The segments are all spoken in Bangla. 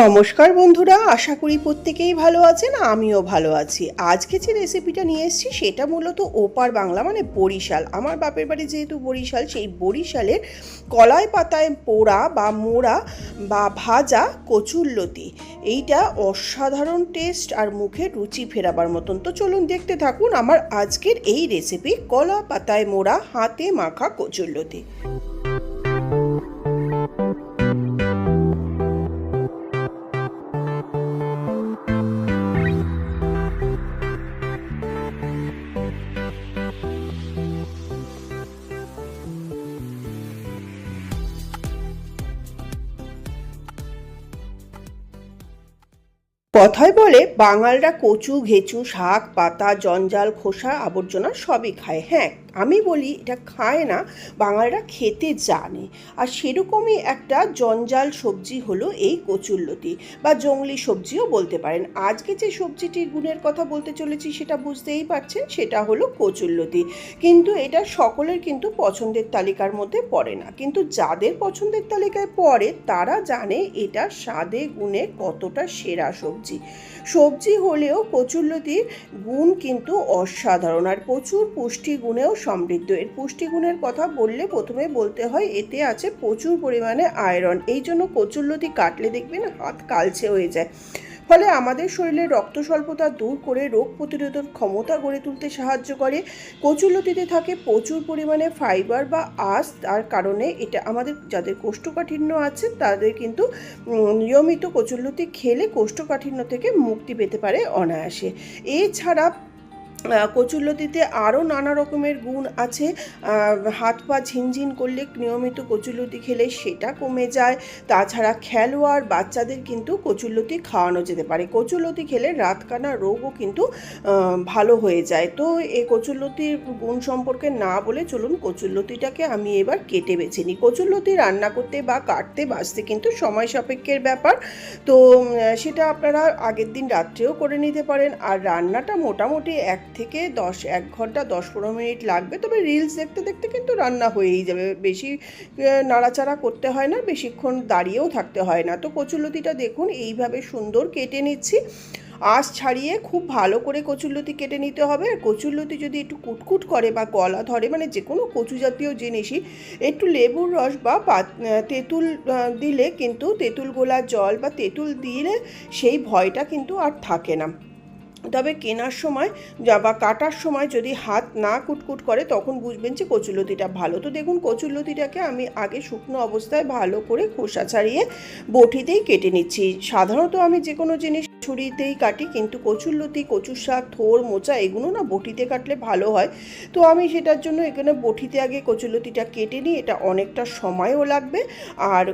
নমস্কার বন্ধুরা, আশা করি প্রত্যেকেই ভালো আছেন, আমিও ভালো আছি। আজকে যে রেসিপিটা নিয়ে এসেছি, সেটা মূলত ওপার বাংলা মানে বরিশাল। আমার বাপের বাড়ি যেহেতু বরিশাল, সেই বরিশালের কলাই পাতায় পোড়া বা মোড়া বা ভাজা কচুরলতি এইটা অসাধারণ টেস্ট আর মুখে রুচি ফেরাবার মতন। তো চলুন দেখতে থাকুন আমার আজকের এই রেসিপি কলা পাতায় মোড়া, হাতে মাখা কচুরলতি কথায় বলে বাঙালরা কচু ঘেঁচু শাক পাতা জঞ্জাল খোসা আবর্জনা সবই খায় হ্যাঁ। আমি বলি এটা খায় না, বাঙালিরা খেতে জানে। আর সেরকমই একটা জঞ্জাল সবজি হলো এই কচুরলতি বা জংলি সবজিও বলতে পারেন। আজকে যে সবজিটির গুণের কথা বলতে চলেছি সেটা বুঝতেই পারছেন, সেটা হলো কচুরলতি কিন্তু এটা সকলের কিন্তু পছন্দের তালিকার মধ্যে পড়ে না। কিন্তু যাদের পছন্দের তালিকায় পড়ে, তারা জানে এটা স্বাদে গুণে কতটা সেরা সবজি। সবজি হলেও কচুরলতির গুণ কিন্তু অসাধারণ। আর প্রচুর পুষ্টি গুণেও সমৃদ্ধ। এর পুষ্টিগুণের কথা বললে প্রথমে বলতে হয়, এতে আছে প্রচুর পরিমাণে আয়রন এই জন্য কচুরলতি কাটলে দেখবেন হাত কালচে হয়ে যায়। ফলে আমাদের শরীরে রক্ত স্বল্পতা দূর করে রোগ প্রতিরোধক ক্ষমতা গড়ে তুলতে সাহায্য করে। কচুরলতিতে থাকে প্রচুর পরিমাণে ফাইবার বা আঁশ। তার কারণে এটা আমাদের যাদের কোষ্ঠকাঠিন্য আছে, তাদের কিন্তু নিয়মিত কচুরলতি খেলে কোষ্ঠকাঠিন্য থেকে মুক্তি পেতে পারে অনায়াসে। এছাড়া কচুরলতিতে আরও নানা রকমের গুণ আছে। হাত পা ঝিনঝিন করলে নিয়মিত কচুরলতি খেলে সেটা কমে যায়। তাছাড়া খেলোয়াড় বাচ্চাদের কিন্তু কচুরলতি খাওয়ানো যেতে পারে। কচুরলতি খেলে রাতকানা রোগও কিন্তু ভালো হয়ে যায়। তো এই কচুরলতির গুণ সম্পর্কে না বলে চলুন কচুরলতিটাকে আমি এবার কেটে বেছে নিই। কচুরলতি রান্না করতে বা কাটতে বাঁচতে কিন্তু সময় সাপেক্ষের ব্যাপার। তো সেটা আপনারা আগের দিন রাত্রেও করে নিতে পারেন। আর রান্নাটা মোটামুটি এক থেকে দশ, এক ঘণ্টা দশ পনেরো মিনিট লাগবে। তবে রিলস দেখতে দেখতে কিন্তু রান্না হয়েই যাবে। বেশি নাড়াচাড়া করতে হয় না, বেশিক্ষণ দাঁড়িয়েও থাকতে হয় না। তো কচুলতিটা দেখুন, এইভাবে সুন্দর কেটে নিচ্ছি। আঁশ ছাড়িয়ে খুব ভালো করে কচুরলতি কেটে নিতে হবে। আর কচুরলতি যদি একটু কুটকুট করে বা গলা ধরে মানে যে কোনো কচু জাতীয় জিনিসই, একটু লেবুর রস বা তেঁতুল দিলে কিন্তু তেঁতুল গোলা জল বা তেঁতুল দিলে সেই ভয়টা কিন্তু আর থাকে না। তবে কেনার সময় বা কাটার সময় যদি হাত না কুটকুট করে, তখন বুঝবেন যে কচুলতিটা ভালো। তো দেখুন কচুলতিটাকে আমি আগে শুকনো অবস্থায় ভালো করে খোসা ছাড়িয়ে বটিতেই কেটে নিচ্ছি। সাধারণত আমি যে কোনো জিনিস ছুরিতেই কাটি, কিন্তু কচুরলতি কচুর শাক, থোর, মোচা এগুলো না বটিতে কাটলে ভালো হয়। তো আমি সেটার জন্য এখানে বটিতে আগে কচুলতিটা কেটে নিই, এটা অনেকটা সময়ও লাগবে। আর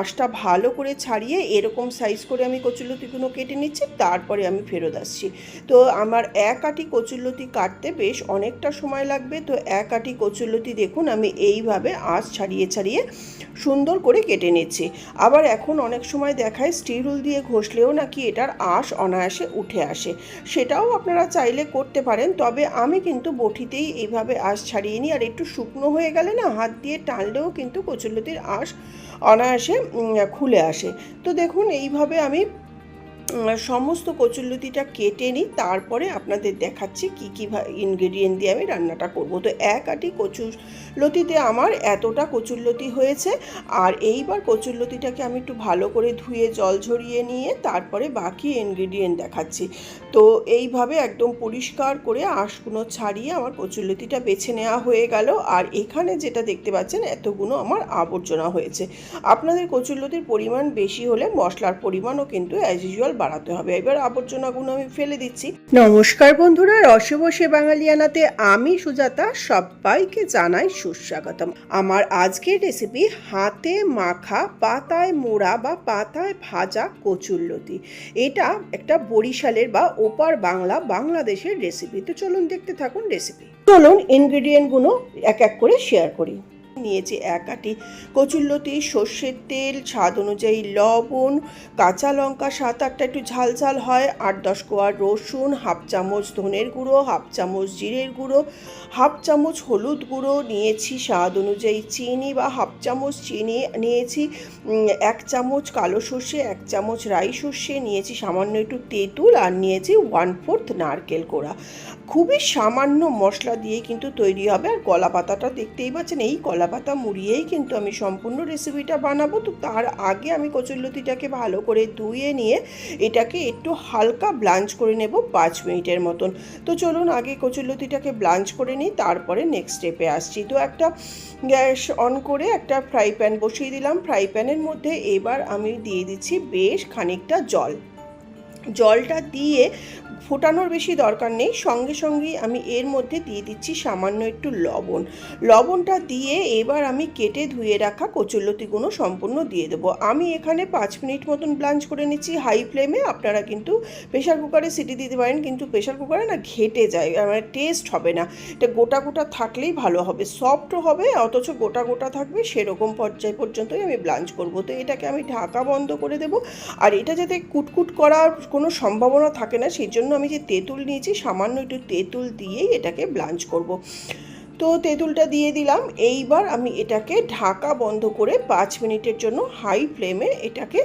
আঁশটা ভালো করে ছাড়িয়ে এরকম সাইজ করে আমি কচুলতিগুলো কেটে নিচ্ছি, তারপরে আমি ফেরত আসছি। তো আমার এক আটি কচুরলতি কাটতে বেশ অনেকটা সময় লাগবে। তো এক আটি কচুরলতি দেখুন, আমি এইভাবে আঁশ ছাড়িয়ে ছাড়িয়ে সুন্দর করে কেটে নিচ্ছি। আবার এখন অনেক সময় দেখায়, স্টিরুল দিয়ে ঘষলেও নাকি এটার আঁশ অনায়াসে উঠে আসে। সেটাও আপনারা চাইলে করতে পারেন, তবে আমি কিন্তু বটিতেই এইভাবে আঁশ ছাড়িয়ে নিই। আর একটু শুকনো হয়ে গেলে না, হাত দিয়ে টানলেও কিন্তু কচুরলতির আঁশ অনায়াসে খুলে আসে। তো দেখুন, এইভাবে আমি সমস্ত কচুরলতিটা কেটে নিই, তারপরে আপনাদের দেখাচ্ছি কী কী ইনগ্রেডিয়েন্ট দিয়ে আমি রান্নাটা করব। তো এক আটি কচুরলতিতে আমার এতটা কচুরলতি হয়েছে, আর এইবার কচুরলতিটাকে আমি একটু ভালো করে ধুয়ে, জল ঝরিয়ে নিয়ে তারপরে বাকি ইনগ্রেডিয়েন্ট দেখাচ্ছি। তো এইভাবে একদম পরিষ্কার করে আঁশগুলো ছাড়িয়ে আমার কচুরলতিটা বেছে নেওয়া হয়ে গেল, আর এখানে যেটা দেখতে পাচ্ছেন এতগুলো আমার আবর্জনা হয়েছে। আপনাদের কচুরলতির পরিমাণ বেশি হলে মশলার পরিমাণও কিন্তু অ্যাজ ইউজুয়াল বাড়াতে হবে। এবার আবর্জনাগুলো আমি ফেলে দিচ্ছি। নমস্কার বন্ধুরা রসে বসে বাঙালিয়ানাতে আমি সুজাতা সবাইকে জানাই সুস্বাগতম। আমার আজকের রেসিপি হাতে মাখা পাতায় মোড়া বা পাতায় ভাজা কচুরলতি এটা একটা বরিশালের বা ওপার বাংলা, বাংলাদেশের রেসিপি তো চলুন দেখতে থাকুন রেসিপি চলুন ইনগ্রেডিয়েন্টগুলো এক এক করে শেয়ার করি। নিয়েছি এক আটি। কচুরলতি সর্ষের তেল, স্বাদ অনুযায়ী লবণ, কাঁচা লঙ্কা সাত আটটা একটু ঝাল ঝাল হয়। আট দশ কোয়া রসুন, হাফ চামচ ধনের গুঁড়ো, হাফ চামচ জিরের গুঁড়ো, হাফ চামচ হলুদ গুঁড়ো নিয়েছি। স্বাদ অনুযায়ী চিনি বা হাফ চামচ চিনি নিয়েছি। এক চামচ কালো সর্ষে, এক চামচ রাই সর্ষে নিয়েছি। সামান্য একটু তেঁতুল আর নিয়েছি ওয়ান ফোর্থ নারকেল কোড়া। খুবই সামান্য মশলা দিয়ে কিন্তু তৈরি হবে। আর কলা পাতাটা দেখতেই পাচ্ছেন, এই কলা পাতা মুড়িয়েই কিন্তু আমি সম্পূর্ণ রেসিপিটা বানাবো। তো তার আগে আমি কচুরলতিটাকে ভালো করে ধুয়ে নিয়ে এটাকে একটু হালকা ব্লাঞ্চ করে নেব পাঁচ মিনিটের মতন। তো চলুন আগে কচুরলতিটাকে ব্লাঞ্চ করে নিই, তারপরে নেক্সট স্টেপে আসছি। তো একটা গ্যাস অন করে একটা ফ্রাই প্যান বসিয়ে দিলাম। ফ্রাই প্যানের মধ্যে এবার আমি দিয়ে দিচ্ছি বেশ খানিকটা জল। জলটা দিয়ে ফোটানোর বেশি দরকার নেই। সঙ্গে সঙ্গেই আমি এর মধ্যে দিয়ে দিচ্ছি সামান্য একটু লবণ। লবণটা দিয়ে এবার আমি কেটে ধুয়ে রাখা কচুরলতিগুলো সম্পূর্ণ দিয়ে দেবো। আমি এখানে পাঁচ মিনিট মতন ব্লাঞ্চ করে নিচ্ছি হাই ফ্লেমে। আপনারা কিন্তু প্রেশার কুকারে সিটি দিতে পারেন, কিন্তু প্রেশার কুকারে না ঘেটে যায় মানে টেস্ট হবে না। এটা গোটা গোটা থাকলেই ভালো হবে সফটও হবে, অথচ গোটা গোটা থাকবে, সেরকম পর্যায় পর্যন্তই আমি ব্লাঞ্চ করব। তো এটাকে আমি ঢাকা বন্ধ করে দেবো। আর এটা যাতে কুটকুট করার কোনো সম্ভাবনা থাকে না, সেই জন্য আমি যে তেঁতুল নিয়েছি সামান্য একটু তেঁতুল দিয়েই এটাকে ব্লাঞ্চ করব। তো তেঁতুলটা দিয়ে দিলাম, এইবার আমি এটাকে ঢাকা বন্ধ করে পাঁচ মিনিটের জন্য হাই ফ্লেমে এটাকে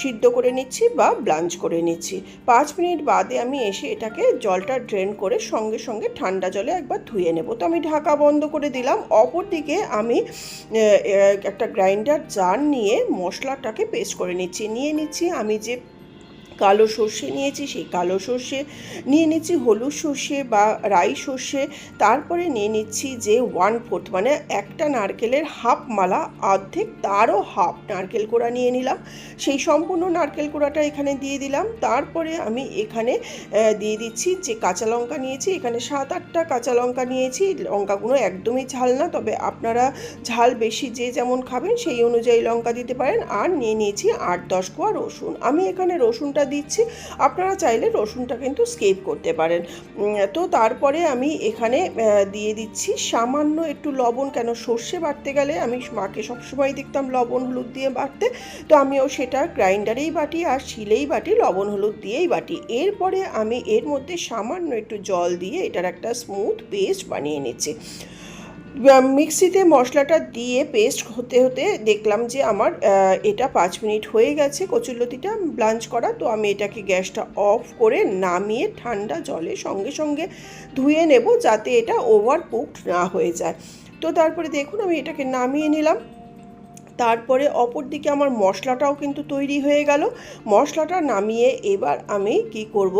সিদ্ধ করে নিচ্ছি বা ব্লাঞ্চ করে নিচ্ছি। পাঁচ মিনিট বাদে আমি এসে এটাকে জলটা ড্রেন করে সঙ্গে সঙ্গে ঠান্ডা জলে একবার ধুয়ে নেব। তো আমি ঢাকা বন্ধ করে দিলাম, অপরদিকে আমি একটা গ্রাইন্ডার জার নিয়ে মশলাটাকে পেস্ট করে নিচ্ছি। নিয়ে নিচ্ছি আমি যে কালো সর্ষে নিয়েছি, সেই কালো সর্ষে নিয়ে নিচ্ছি হলুদ সর্ষে বা রাই সর্ষে। তারপরে নিয়ে নিচ্ছি যে ওয়ান ফোর্থ মানে একটা নারকেলের হাফ মালা, অর্ধেক তারও হাফ নারকেল কোড়া নিয়ে নিলাম। সেই সম্পূর্ণ নারকেল কোড়াটা এখানে দিয়ে দিলাম। তারপরে আমি এখানে দিয়ে দিচ্ছি যে কাঁচা লঙ্কা নিয়েছি, এখানে সাত আটটা কাঁচা লঙ্কা নিয়েছি। লঙ্কাগুলো একদমই ঝাল না, তবে আপনারা ঝাল বেশি যে যেমন খাবেন, সেই অনুযায়ী লঙ্কা দিতে পারেন। আর নিয়ে নিয়েছি আট দশ কোয়া রসুন। আমি এখানে রসুনটা দিচ্ছি। আপনারা চাইলে রসুনটা কিন্তু স্কেপ করতে পারেন। তো তারপরে আমি এখানে দিয়ে দিচ্ছি সামান্য একটু লবণ। কেন সর্ষে বাটতে গেলে আমি মাকে সবসময় দেখতাম লবণ হলুদ দিয়ে বাটতে। তো আমিও সেটা গ্রাইন্ডারেই বাটি আর শিলেই বাটি, লবণ হলুদ দিয়েই বাটি। এরপরে আমি এর মধ্যে সামান্য একটু জল দিয়ে এটার একটা স্মুথ পেস্ট বানিয়ে নিচ্ছি। মিক্সিতে মশলাটা দিয়ে পেস্ট হতে হতে দেখলাম যে আমার এটা পাঁচ মিনিট হয়ে গেছে কচুরলতিটা ব্লাঞ্চ করা। তো আমি এটাকে গ্যাসটা অফ করে নামিয়ে ঠান্ডা জলে সঙ্গে সঙ্গে ধুয়ে নেব যাতে এটা ওভার কুকড না হয়ে যায়। তো তারপরে দেখুন আমি এটাকে নামিয়ে নিলাম। তারপরে অপর দিকে আমার মশলাটাও কিন্তু তৈরি হয়ে গেল। মশলাটা নামিয়ে এবার আমি কি করব?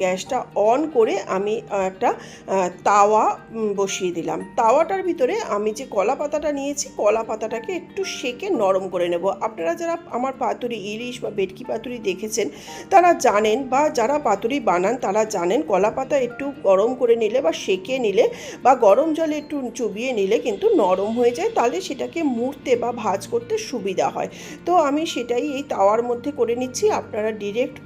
গ্যাসটা অন করে আমি একটা তাওয়া বসিয়ে দিলাম। তাওয়াটার ভিতরে আমি যে কলা পাতাটা নিয়েছি, কলা পাতাটাকে একটু সেকে নরম করে নেব। আপনারা যারা আমার পাতুরি ইলিশ বা বেটকি পাতুরি দেখেছেন, তারা জানেন বা যারা পাতুরি বানান, তারা জানেন কলা পাতা একটু গরম করে নিলে বা সেকে নিলে বা গরম জলে একটু চুবিয়ে নিলে কিন্তু নরম হয়ে যায়। তাহলে সেটাকে মুড়তে বা ভাজ করতে সুবিধা হয়। তো আমি সেটাই এই তাওয়ার মধ্যে করে নিচ্ছি। আপনারা ডিরেক্ট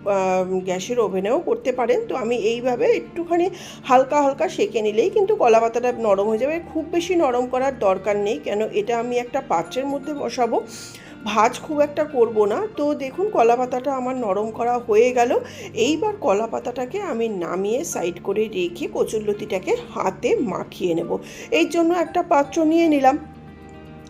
গ্যাসের ওভেনেও করতে পারেন। তো আমি এইভাবে একটুখানি হালকা হালকা সেকে নিলেই কিন্তু কলা পাতাটা নরম হয়ে যাবে। খুব বেশি নরম করার দরকার নেই, কেন এটা আমি একটা পাত্রের মধ্যে বসাবো। ভাজ খুব একটা করব না। তো দেখুন, কলা পাতাটা আমার নরম করা হয়ে গেল। এইবার কলা পাতাটাকে আমি নামিয়ে সাইড করে রেখে কচুরলতিটাকে হাতে মাখিয়ে নেব। এই জন্য একটা পাত্র নিয়ে নিলাম।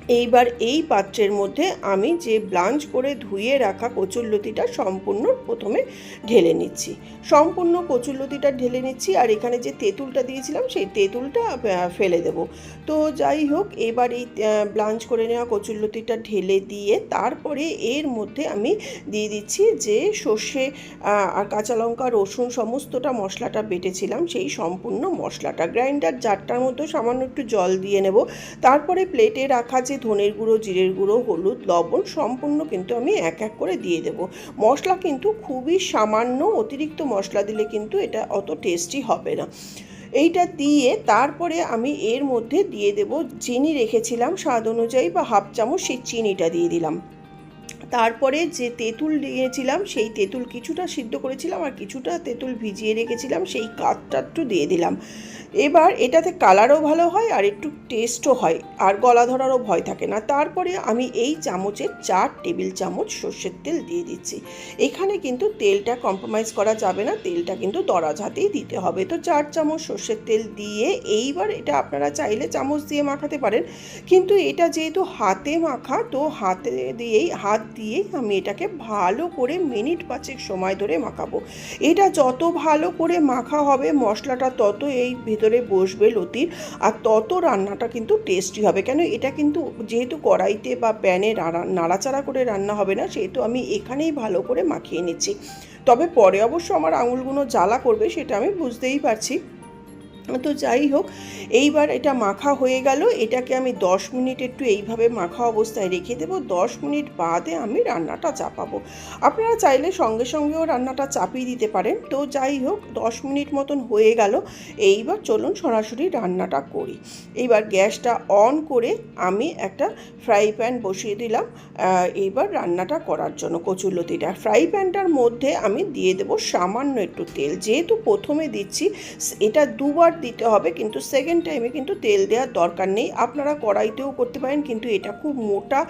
এইবার এই পাত্রের মধ্যে আমি যে ব্লাঞ্চ করে ধুয়ে রাখা কচুরলতিটা সম্পূর্ণ প্রথমে ঢেলে নিচ্ছি। সম্পূর্ণ কচুরলতিটা ঢেলে নিচ্ছি আর এখানে যে তেঁতুলটা দিয়েছিলাম, সেই তেঁতুলটা ফেলে দেব। তো যাই হোক, এবার এই ব্লাঞ্চ করে নেওয়া কচুরলতিটা ঢেলে দিয়ে তারপরে এর মধ্যে আমি দিয়ে দিচ্ছি যে সর্ষে আর কাঁচা লঙ্কা, রসুন সমস্তটা মশলাটা বেটেছিলাম, সেই সম্পূর্ণ মশলাটা। গ্রাইন্ডার জারটার মধ্যে সামান্য একটু জল দিয়ে নেব। তারপরে প্লেটে রাখা যে ধনের গুঁড়ো, জিরের গুঁড়ো, হলুদ, লবণ সম্পূর্ণ কিন্তু আমি এক এক করে দিয়ে দেব। মশলা কিন্তু খুবই সামান্য অতিরিক্ত মশলা দিলে কিন্তু এটা অত টেস্টি হবে না। এইটা দিয়ে তারপরে আমি এর মধ্যে দিয়ে দেব চিনি রেখেছিলাম স্বাদ অনুযায়ী বা হাফ চামচ সেই চিনিটা দিয়ে দিলাম। তারপরে যে তেঁতুল নিয়েছিলাম সেই তেঁতুল কিছুটা সিদ্ধ করেছিলাম আর কিছুটা তেঁতুল ভিজিয়ে রেখেছিলাম সেই কাঠটা একটু দিয়ে দিলাম। এবার এটাতে কালারও ভালো হয় আর একটু টেস্টও হয়, আর গলা ধরারও ভয় থাকে না। তারপরে আমি এই চামচের চার টেবিল চামচ সর্ষের তেল দিয়ে দিচ্ছি। এখানে কিন্তু তেলটা কম্প্রোমাইজ করা যাবে না, তেলটা কিন্তু দরাজ হাতেই দিতে হবে। তো চার চামচ সর্ষের তেল দিয়ে এইবার এটা আপনারা চাইলে চামচ দিয়ে মাখাতে পারেন। কিন্তু এটা যেহেতু হাতে মাখা, তো হাতে দিয়েই, হাত দিয়েই আমি এটাকে ভালো করে মিনিট পাঁচেক সময় ধরে মাখাবো। এটা যত ভালো করে মাখা হবে, মশলাটা তত এই ভিতরে বসবে লতির, আর তত রান্নাটা কিন্তু টেস্টি হবে। কেন এটা কিন্তু যেহেতু কড়াইতে বা প্যানে নাড়া- নাড়াচাড়া করে রান্না হবে না, সেহেতু আমি এখানেই ভালো করে মাখিয়ে নিচ্ছি। তবে পরে অবশ্য আমার আঙুলগুলো জ্বালা করবে, সেটা আমি বুঝতেই পারছি। তো যাই হোক, এইবার এটা মাখা হয়ে গেল। এটাকে আমি দশ মিনিট একটু এইভাবে মাখা অবস্থায় রেখে দেবো। দশ মিনিট বাদে আমি রান্নাটা চাপাবো। আপনারা চাইলে সঙ্গে সঙ্গেও রান্নাটা চাপিয়ে দিতে পারেন। তো যাই হোক, দশ মিনিট মতন হয়ে গেল। এইবার চলুন সরাসরি রান্নাটা করি। এইবার গ্যাসটা অন করে আমি একটা ফ্রাই প্যান বসিয়ে দিলাম। এইবার রান্নাটা করার জন্য কচুরলতিটা ফ্রাই প্যানটার মধ্যে আমি দিয়ে দেবো সামান্য একটু তেল। যেহেতু প্রথমে দিচ্ছি, এটা দুবার দিতে হবে, কিন্তু সেকেন্ড টাইমে কিন্তু তেল দেওয়ার দরকার নেই। আপনারা কড়াইতেও করতে পারেন, কিন্তু এটা খুব মোটা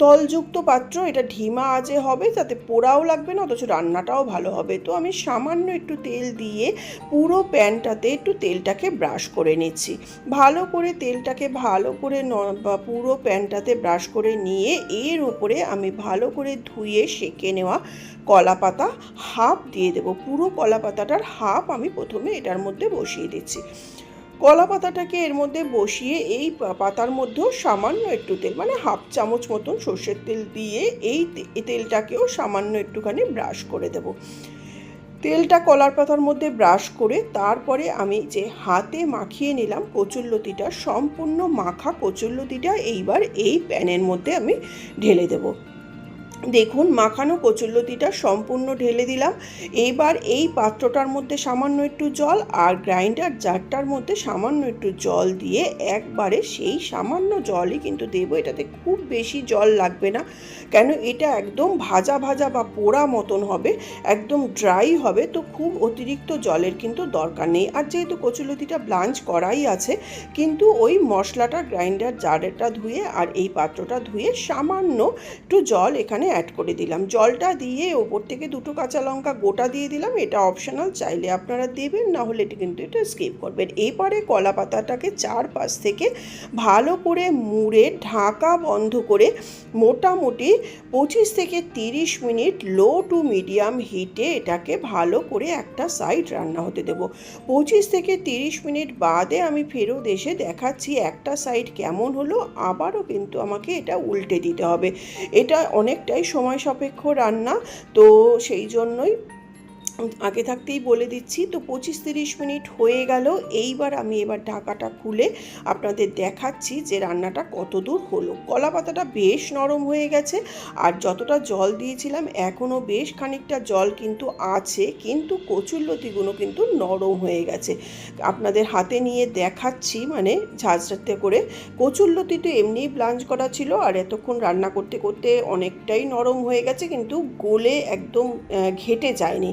তলযুক্ত পাত্র, এটা ঢিমা আজে হবে যাতে পোড়াও লাগবে না, অথচ রান্নাটাও ভালো হবে। তো আমি সামান্য একটু তেল দিয়ে পুরো প্যানটাতে একটু তেলটাকে ব্রাশ করে নিচ্ছি। ভালো করে তেলটাকে ভালো করে পুরো প্যানটাতে ব্রাশ করে নিয়ে এর উপরে আমি ভালো করে ধুয়ে সেঁকে নেওয়া কলা পাতা হাফ দিয়ে দেবো। পুরো কলা পাতাটার হাফ আমি প্রথমে এটার মধ্যে বসিয়ে দিচ্ছি। কলা পাতাটাকে এর মধ্যে বসিয়ে এই পাতার মধ্যেও সামান্য একটু তেল মানে হাফ চামচ মতন সর্ষের তেল দিয়ে এই তেলটাকেও সামান্য একটুখানি ব্রাশ করে দেবো। তেলটা কলার পাতার মধ্যে ব্রাশ করে তারপরে আমি যে হাতে মাখিয়ে নিলাম কচুরলতিটা, সম্পূর্ণ মাখা কচুরলতিটা এইবার এই প্যানের মধ্যে আমি ঢেলে দেবো। দেখুন, মাখানো কচুরলতিটা সম্পূর্ণ ঢেলে দিলাম। এবার এই পাত্রটার মধ্যে সামান্য একটু জল আর গ্রাইন্ডার জারটার মধ্যে সামান্য একটু জল দিয়ে একবারে সেই সামান্য জলই কিন্তু দেবো। এটাতে খুব বেশি জল লাগবে না, কেন এটা একদম ভাজা ভাজা বা পোড়া মতন হবে, একদম ড্রাই হবে, তো খুব অতিরিক্ত জলের কিন্তু দরকার নেই। আর যেহেতু কচুলতিটা ব্লাঞ্চ করাই আছে, কিন্তু ওই মশলাটা, গ্রাইন্ডার জারেটা ধুয়ে আর এই পাত্রটা ধুয়ে সামান্য একটু জল এখানে অ্যাড করে দিলাম। জলটা দিয়ে ওপর থেকে দুটো কাঁচা লঙ্কা গোটা দিয়ে দিলাম। এটা অপশনাল চাইলে আপনারা দেবেন, না হলে এটা কিন্তু এটা স্কিপ করবেন। এবারে কলা পাতাটাকে চারপাশ থেকে ভালো করে মুড়ে ঢাকা বন্ধ করে মোটামুটি পঁচিশ থেকে তিরিশ মিনিট লো টু মিডিয়াম হিটে এটাকে ভালো করে একটা সাইড রান্না হতে দেবো। পঁচিশ থেকে তিরিশ মিনিট বাদে আমি ফেরত এসে দেখাচ্ছি একটা সাইড কেমন হলো। আবারও কিন্তু আমাকে এটা উল্টে দিতে হবে। এটা অনেকটাই সময় সাপেক্ষ রান্না তো সেই জন্যই আগে থাকতেই বলে দিচ্ছি, তো পঁচিশ তিরিশ মিনিট হয়ে গেল। এইবার আমি এবার ঢাকাটা খুলে আপনাদের দেখাচ্ছি যে রান্নাটা কত দূর হলো। কলা পাতাটা বেশ নরম হয়ে গেছে, আর যতটা জল দিয়েছিলাম এখনও বেশ খানিকটা জল কিন্তু আছে, কিন্তু কচুরলতিগুলো কিন্তু নরম হয়ে গেছে। আপনাদের হাতে নিয়ে দেখাচ্ছি মানে ঝাঁঝরাতে করে। কচুরলতি তো এমনিই ব্লাঞ্চ করা ছিল, আর এতক্ষণ রান্না করতে করতে অনেকটাই নরম হয়ে গেছে, কিন্তু গোলে একদম ঘেটে যায়নি।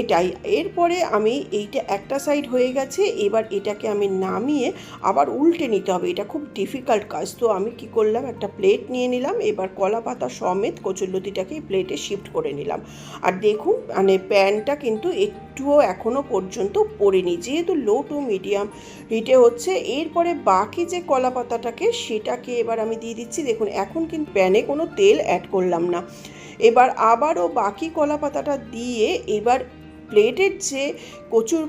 এটাই। এরপরে আমি এইটা একটা সাইড হয়ে গেছে, এবার এটাকে আমি নামিয়ে আবার উল্টে নিতে হবে। এটা খুব ডিফিকাল্ট কাজ। তো আমি কি করলাম, একটা প্লেট নিয়ে নিলাম, এবার কলা পাতা সমেত কচুরলতিটাকে প্লেটে শিফট করে নিলাম। আর দেখুন মানে প্যানটা কিন্তু একটুও এখনও পর্যন্ত পড়েনি। যেহেতু লো টু মিডিয়াম হিটে হচ্ছে, এরপরে বাকি যে কলা পাতাটাকে, সেটাকে এবার আমি দিয়ে দিচ্ছি। দেখুন, এখন কিন্তু প্যানে কোনো তেল অ্যাড করলাম না। এবার আবারও বাকি কলা পাতাটা দিয়ে এবার প্লেটের যে কচুর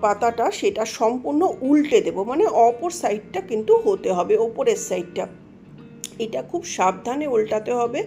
পাতাটা সেটা সম্পূর্ণ উল্টে দেব মানে অপর সাইডটা কিন্তু হতে হবে, ওপরের সাইডটা। এটা খুব সাবধানে উল্টাতে হবে।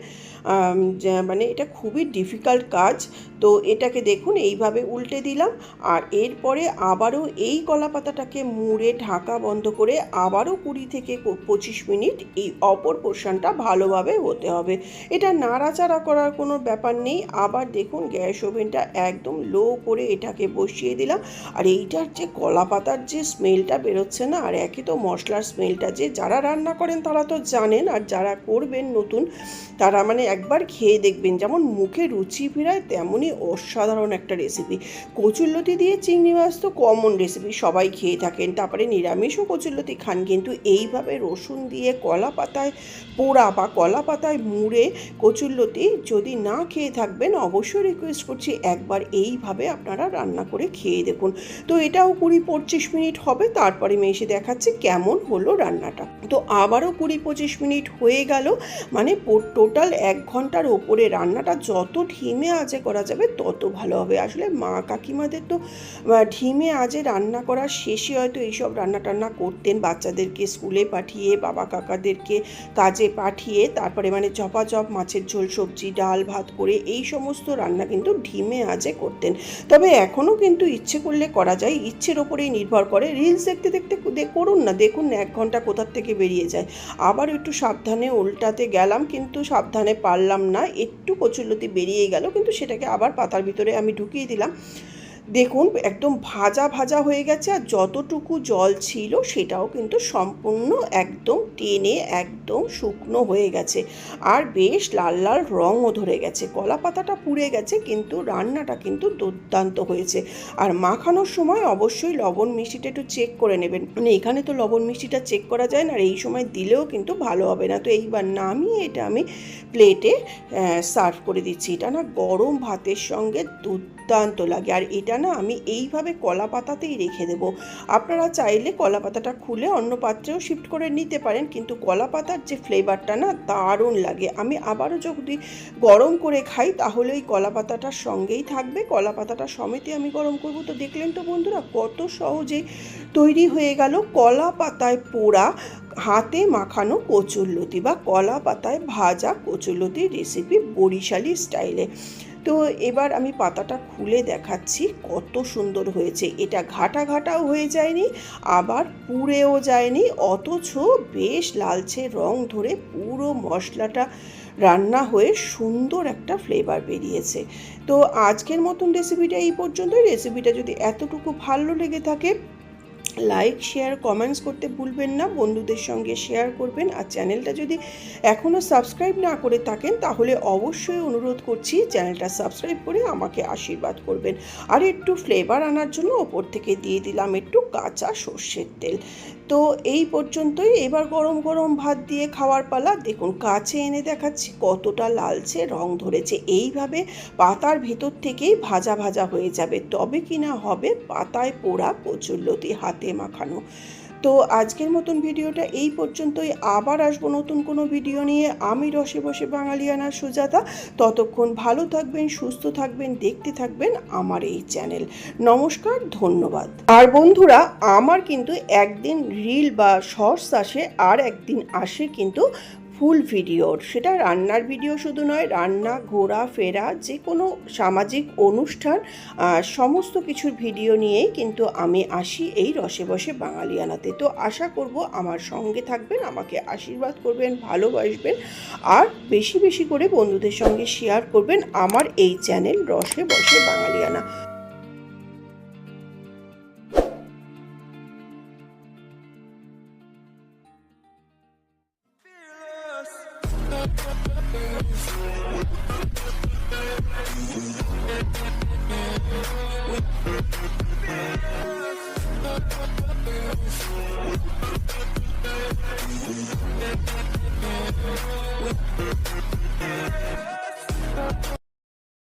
মানে এটা খুবই ডিফিকাল্ট কাজ। তো এটাকে দেখুন, এইভাবে উল্টে দিলাম আর এরপরে আবারও এই কলা পাতাটাকে মুড়ে ঢাকা বন্ধ করে আবারও কুড়ি থেকে পঁচিশ মিনিট এই অপর পোর্শনটা ভালোভাবে হতে হবে। এটা নাড়াচাড়া করার কোনো ব্যাপার নেই। আবার দেখুন, গ্যাস ওভেনটা একদম লো করে এটাকে বসিয়ে দিলাম। আর এইটার যে কলা পাতার যে স্মেলটা বেরোচ্ছে না, আর একে তো মশলার স্মেলটা যে যারা রান্না করেন তারা তো জানেন, আর যারা করবেন নতুন, তারা মানে একবার খেয়ে দেখবেন। যেমন মুখে রুচি ফিরায়, তেমনই অসাধারণ একটা রেসিপি কচুরলতি দিয়ে চিংড়ি মাছ তো কমন রেসিপি সবাই খেয়ে থাকেন। তারপরে নিরামিষও কচুরলতি খান, কিন্তু এইভাবে রসুন দিয়ে কলা পাতায় পোড়া বা কলা পাতায় মুড়ে কচুরলতি যদি না খেয়ে থাকবেন, অবশ্যই রিকোয়েস্ট করছি একবার এইভাবে আপনারা রান্না করে খেয়ে দেখুন। তো এটাও কুড়ি পঁচিশ মিনিট হবে, তারপরে এসে দেখাচ্ছি কেমন হলো রান্নাটা। তো আবারও কুড়ি পঁচিশ মিনিট হয়ে গেল মানে টোটাল এক ঘণ্টার ওপরে রান্নাটা যত ঢিমে আজে করা যাবে তত ভালো হবে। আসলে মা কাকিমাদের তো ঢিমে আজে রান্না করার শেষে হয়তো এইসব রান্না টান্না করতেন বাচ্চাদেরকে স্কুলে পাঠিয়ে, বাবা কাকাদেরকে কাজে পাঠিয়ে, তারপরে মানে চপাচপ মাছের ঝোল, সবজি, ডাল, ভাত করে এই সমস্ত রান্না কিন্তু ঢিমে আজে করতেন। তবে এখনও কিন্তু ইচ্ছে করলে করা যায়, ইচ্ছের ওপরেই নির্ভর করে। রিলস দেখতে দেখতে করুন না, দেখুন এক ঘণ্টা কোথার থেকে বেরিয়ে যায়। আবার একটু সাবধানে উল্টাতে গেলাম, কিন্তু সাবধানে পারলাম না। একটু কচুরলতি বেরিয়ে গেল, কিন্তু সেটাকে আবার পাতার ভিতরে আমি ঢুকিয়ে দিলাম। দেখুন, একদম ভাজা ভাজা হয়ে গেছে আর যতটুকু জল ছিল সেটাও কিন্তু সম্পূর্ণ একদম টেনে একদম শুকনো হয়ে গেছে। আর বেশ লাল লাল রঙও ধরে গেছে। কলা পাতাটা পুড়ে গেছে কিন্তু রান্নাটা কিন্তু দুর্দান্ত হয়েছে। আর মাখানোর সময় অবশ্যই লবণ মিষ্টিটা একটু চেক করে নেবেন। মানে এখানে তো লবণ মিষ্টিটা চেক করা যায় না আর এই সময় দিলেও কিন্তু ভালো হবে না। তো এইবার নামিয়ে এটা আমি প্লেটে সার্ভ করে দিচ্ছি। এটা না গরম ভাতের সঙ্গে দুর্দান্ত লাগে। আর এটা না আমি এইভাবে কলা পাতাতেই রেখে দেবো। আপনারা চাইলে কলা পাতাটা খুলে অন্য পাত্রেও শিফট করে নিতে পারেন, কিন্তু কলা পাতার যে ফ্লেভারটা না দারুণ লাগে। আমি আবারও যদি গরম করে খাই, তাহলে ওই কলা পাতাটার সঙ্গেই থাকবে। কলা পাতাটা সমেতে আমি গরম করব। তো দেখলেন তো বন্ধুরা, কত সহজে তৈরি হয়ে গেল কলা পাতায় পোড়া, হাতে মাখানো কচুরলতি বা কলা পাতায় ভাজা কচুরলতির রেসিপি বরিশালি স্টাইলে তো এবার আমি পাতাটা খুলে দেখাচ্ছি কত সুন্দর হয়েছে। এটা ঘাটা ঘাটাও হয়ে যায়নি, আবার পুড়েও যায়নি, অথচ বেশ লালচে রং ধরে পুরো মশলাটা রান্না হয়ে সুন্দর একটা ফ্লেভার বেরিয়েছে। তো আজকের মতন রেসিপিটা এই পর্যন্তই। রেসিপিটা যদি এতটুকু ভালো লেগে থাকে লাইক শেয়ার কমেন্টস করতে ভুলবেন না। বন্ধুদের সঙ্গে শেয়ার করবেন। আর চ্যানেলটা যদি এখনও সাবস্ক্রাইব না করে থাকেন, তাহলে অবশ্যই অনুরোধ করছি চ্যানেলটা সাবস্ক্রাইব করে আমাকে আশীর্বাদ করবেন। আর একটু ফ্লেভার আনার জন্য ওপর থেকে দিয়ে দিলাম একটু কাঁচা সর্ষের তেল। তো এই পর্যন্তই। এবার গরম গরম ভাত দিয়ে খাওয়ার পালা। দেখুন, কাছে এনে দেখাচ্ছি কতটা লালচে রং ধরেছে। এইভাবে পাতার ভেতর থেকেই ভাজা ভাজা হয়ে যাবে। তবে কিনা হবে পাতায় পোড়া কচুরলতি হাতে। মাখানো। তো আজকের মতন ভিডিওটা এই পর্যন্তই। আবার আসব নতুন কোনো ভিডিও নিয়ে। আমি রসে বসে বাঙালিয়ানা সুজাতা। ততক্ষণ ভালো থাকবেন, সুস্থ থাকবেন, দেখতে থাকবেন আমার এই চ্যানেল। নমস্কার, ধন্যবাদ। আর বন্ধুরা, আমার কিন্তু একদিন রিল বা শর্টস আসে, আর একদিন আসে কিন্তু ফুল ভিডিওর। সেটা রান্নার ভিডিও শুধু নয়, রান্না, ঘোরা, ফেরা যে কোনো সামাজিক অনুষ্ঠান সমস্ত কিছুর ভিডিও নিয়েই কিন্তু আমি আসি এই রসে বসে বাঙালিয়ানাতে তো আশা করব আমার সঙ্গে থাকবেন, আমাকে আশীর্বাদ করবেন, ভালোবাসবেন, আর বেশি বেশি করে বন্ধুদের সঙ্গে শেয়ার করবেন আমার এই চ্যানেল রসে বসে বাঙালিয়ানা